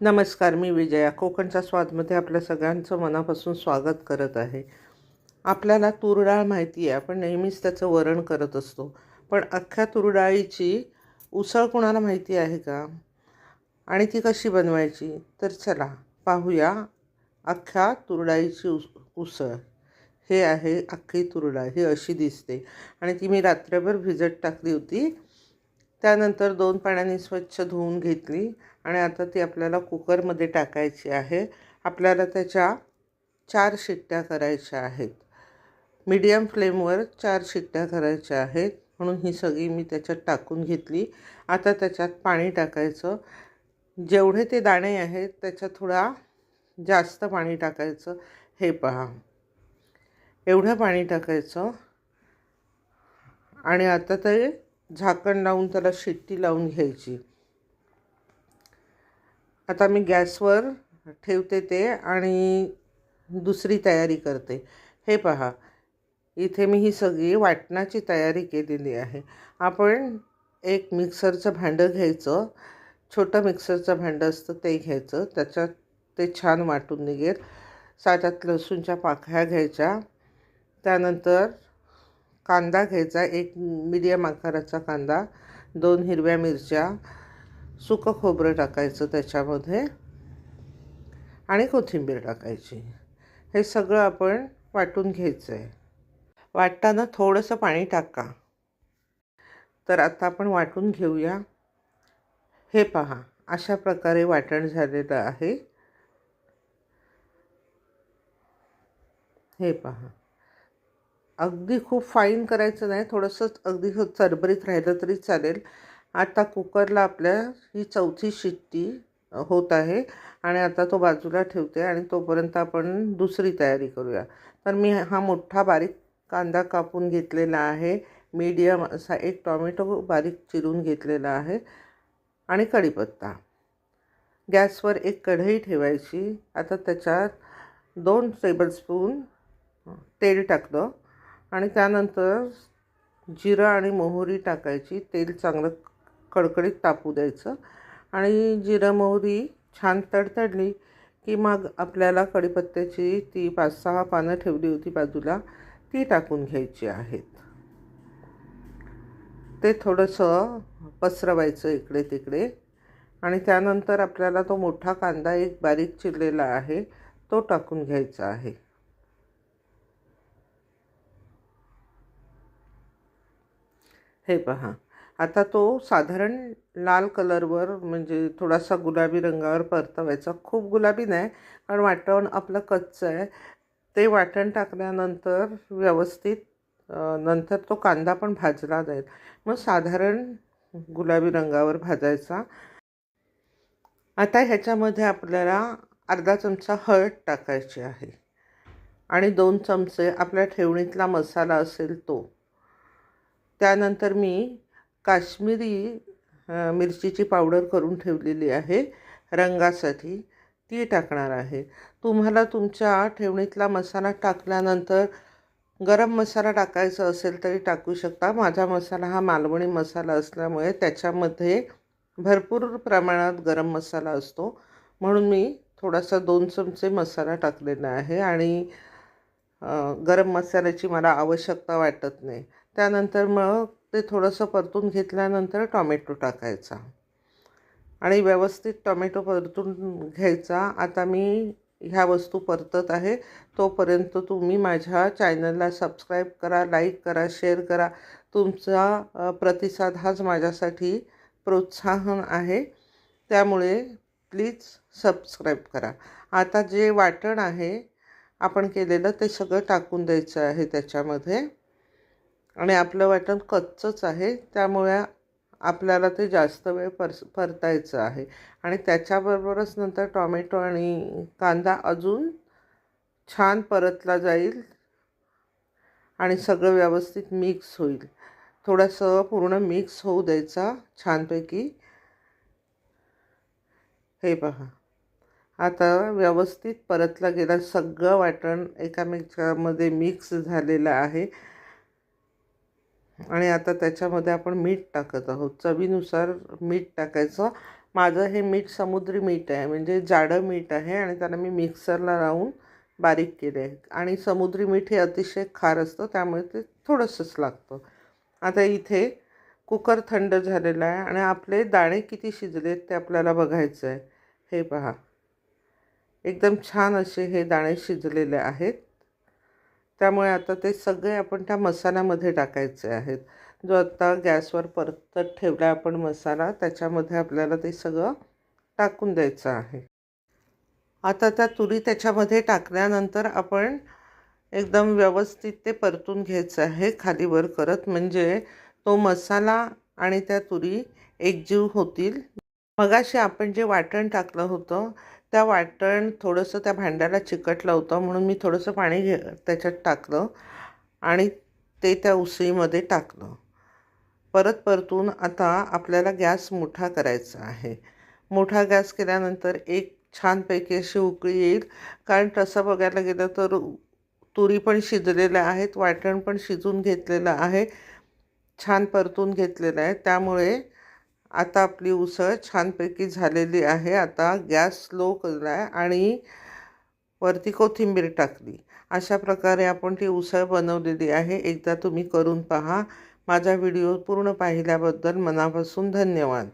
नमस्कार मी विजया. कोकणच्या स्वादमध्ये आपल्या सगळ्यांचं मनापासून स्वागत करत आहे. आपल्याला तुरडाळ माहिती आहे आपण नेहमीच त्याचं वरण करत असतो. पण अख्ख्या तुरडाळीची उसळ कोणाला माहिती आहे का? आणि ती कशी बनवायची? तर चला पाहूया अख्ख्या तुरडाळीची उस उसळ. हे आहे अख्खी तुरडाळ ही अशी दिसते. आणि ती मी रात्रभर भिजत टाकली होती. त्यानंतर दोन पाण्याने स्वच्छ धुवून घेतली आणि आता ती आपल्याला कुकरमध्ये टाकायची आहे. आपल्याला त्याच्या चार शिट्ट्या करायच्या आहेत. मीडियम फ्लेमवर चार शिट्ट्या करायच्या आहेत. म्हणून ही सगळी मी त्याच्यात टाकून घेतली. आता त्याच्यात पाणी टाकायचं. जेवढे ते दाणे आहेत त्याच्यात थोडा जास्त पाणी टाकायचं. हे पहा. एवढं पाणी टाकायचं. आणि आता ते झाकण लावून त्याला शिट्टी लावून घ्यायची. आता मी गॅसवर ठेवते ते आणि दुसरी तयारी करते. हे पहा इथे मी ही सगळी वाटणाची तयारी केलेली आहे. आपण एक मिक्सरचं भांडं घ्यायचं छोटं मिक्सरचं भांडं असतं ते घ्यायचं त्याच्यात ते छान वाटून निघेल. साच्यात लसूणच्या पाकळ्या घ्यायच्या त्यानंतर कांदा घ्यायचा एक मिडियम आकाराचा कांदा दोन हिरव्या मिरच्या सुकं खोबरं टाकायचं त्याच्यामध्ये आणि कोथिंबीर टाकायची. हे सगळं आपण वाटून घ्यायचं आहे वाटताना थोडंसं पाणी टाका. तर आता आपण वाटून घेऊया. हे पहा अशा प्रकारे वाटण झालेलं आहे. हे पहा. अगदी खूप फाईन करायचं नाही. थोडंसं अगदी चरबरीत राहिलं तरी चालेल. आता कुकरला आपल्या ही चौथी शिट्टी होत आहे आणि आता तो बाजूला ठेवते आणि तोपर्यंत आपण दुसरी तयारी करूया. तर मी हा मोठा बारीक कांदा कापून घेतलेला आहे. मीडियम असा एक टॉमॅटो बारीक चिरून घेतलेला आहे आणि कढीपत्ता. गॅसवर एक कढई ठेवायची. आता त्याच्यात दोन टेबलस्पून तेल टाकलं आणि त्यानंतर जिरं आणि मोहरी टाकायची. तेल चांगलं कडकडीत तापू द्यायचं. आणि जिरं मोहरी छान तडतडली की मग आपल्याला कडीपत्त्याची ती पाच सहा पानं ठेवली होती बाजूला ती टाकून घ्यायची आहेत. ते थोडंसं पसरवायचं इकडे तिकडे. आणि त्यानंतर आपल्याला तो मोठा कांदा एक बारीक चिरलेला आहे तो टाकून घ्यायचा आहे. हे पहा. आता तो साधारण लाल कलरवर म्हणजे थोडासा गुलाबी रंगावर परतवायचा. खूप गुलाबी नाही कारण वाटण आपलं कच्चं आहे. ते वाटण टाकल्यानंतर व्यवस्थित नंतर तो कांदा पण भाजला जाईल. मग साधारण गुलाबी रंगावर भाजायचा. आता ह्याच्यामध्ये आपल्याला अर्धा चमचा हळद टाकायची आहे. आणि दोन चमचे आपल्या ठेवणीतला मसाला असेल तो. त्यानंतर मी काश्मीरी मिरचीची पावडर करून ठेवलेली आहे. रंगासाठी ती टाकणार आहे. तुम्हाला तुमच्या ठेवणीतला मसाला टाकल्यानंतर गरम मसाला टाकायचा असेल तरी टाकू शकता. माझा मसाला हा मालवणी मसाला असल्यामुळे त्याच्यामध्ये भरपूर प्रमाणात गरम मसाला असतो. म्हणून मी थोडासा दोन चमचे मसाला टाकलेला आहे आणि गरम मसाल्याची मला आवश्यकता वाटत नाही. त्यानंतर मग ते थोडंसं परतून घेतल्यानंतर टॉमॅटो टाकायचा. आणि व्यवस्थित टॉमॅटो परतून घ्यायचा. आता मी ह्या वस्तू परतत आहे. तोपर्यंत तुम्ही माझ्या चॅनलला सबस्क्राईब करा लाईक करा शेअर करा. तुमचा प्रतिसाद हाच माझ्यासाठी प्रोत्साहन आहे. त्यामुळे प्लीज सबस्क्राईब करा. आता जे वाटण आहे आपण केलेलं ते सगळं टाकून द्यायचं आहे त्याच्यामध्ये. आणि आपलं वाटण कच्चंच आहे. त्यामुळे आपल्याला ते जास्त वेळ परस परतायचं आहे. आणि त्याच्याबरोबरच नंतर टॉमॅटो आणि कांदा अजून छान परतला जाईल आणि सगळं व्यवस्थित मिक्स होईल. थोडंसं पूर्ण मिक्स होऊ द्यायचा छानपैकी. हे पहा. आता व्यवस्थित परतला गेला. सगळं वाटण एकामेकामध्ये मिक्स झालेलं आहे. आणि आता त्याच्यामध्ये आपण मीठ टाकत आहोत. चवीनुसार मीठ टाकायचं. माझं हे मीठ समुद्री मीठ आहे. म्हणजे जाडं मीठ आहे आणि त्याला मी मिक्सरला लावून बारीक केले आहे. आणि समुद्री मीठ हे अतिशय खार असतं त्यामुळे ते थोडंसंच लागतं. आता इथे कुकर थंड झालेला आहे आणि आपले दाणे किती शिजलेत ते आपल्याला बघायचं आहे हे पहा. एकदम छान असे हे दाणे शिजलेले आहेत. त्यामुळे आता ते सगळे आपण त्या मसाल्यामध्ये टाकायचे आहेत. जो आत्ता गॅसवर परतत ठेवला आपण मसाला त्याच्यामध्ये आपल्याला ते सगळं टाकून द्यायचं आहे. आता त्या तुरी त्याच्यामध्ये टाकल्यानंतर आपण एकदम व्यवस्थित ते परतून घ्यायचं आहे खालीवर करत. म्हणजे तो मसाला आणि त्या तुरी एकजीव होतील. मगाशी आपण जे वाटण टाकलं होतं त्या वाटण थोडंसं त्या भांड्याला चिकटलं होतं म्हणून मी थोडंसं पाणी घे त्याच्यात टाकलं आणि ते त्या उसळीमध्ये टाकलं. परत परतून आता आपल्याला गॅस मोठा करायचा आहे. मोठा गॅस केल्यानंतर एक छानपैकी अशी उकळी येईल. कारण तसं बघायला गेलं तर तुरी पण शिजलेल्या आहेत वाटण पण शिजून घेतलेलं आहे छान परतून घेतलेलं आहे. त्यामुळे आता आपली उसळ छानपैकी झालेली आहे. आता गॅस स्लो केला आहे आणि वरती कोथिंबीर टाकली. अशा प्रकारे आपण ती उसळ बनवलेली आहे. एकदा तुम्ही करून पहा. माझा व्हिडिओ पूर्ण पाहिल्याबद्दल मनापासून धन्यवाद.